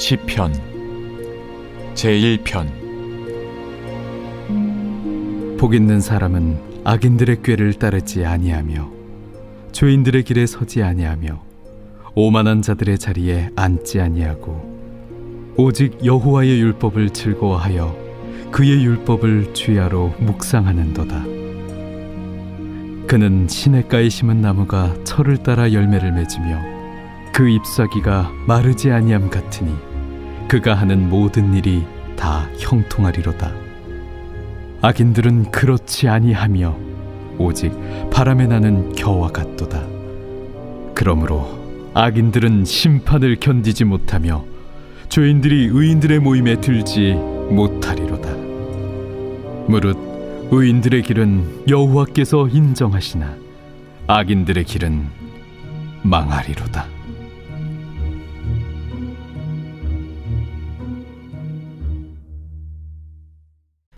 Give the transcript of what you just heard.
시편 제1편. 복 있는 사람은 악인들의 꾀를 따르지 아니하며 죄인들의 길에 서지 아니하며 오만한 자들의 자리에 앉지 아니하고 오직 여호와의 율법을 즐거워하여 그의 율법을 주야로 묵상하는도다. 그는 시냇가에 심은 나무가 철을 따라 열매를 맺으며 그 잎사귀가 마르지 아니함 같으니 그가 하는 모든 일이 다 형통하리로다 악인들은 그렇지 아니하며 오직 바람에 나는 겨와 같도다. 그러므로 악인들은 심판을 견디지 못하며 죄인들이 의인들의 모임에 들지 못하리로다. 무릇 의인들의 길은 여호와께서 인정하시나 악인들의 길은 망하리로다.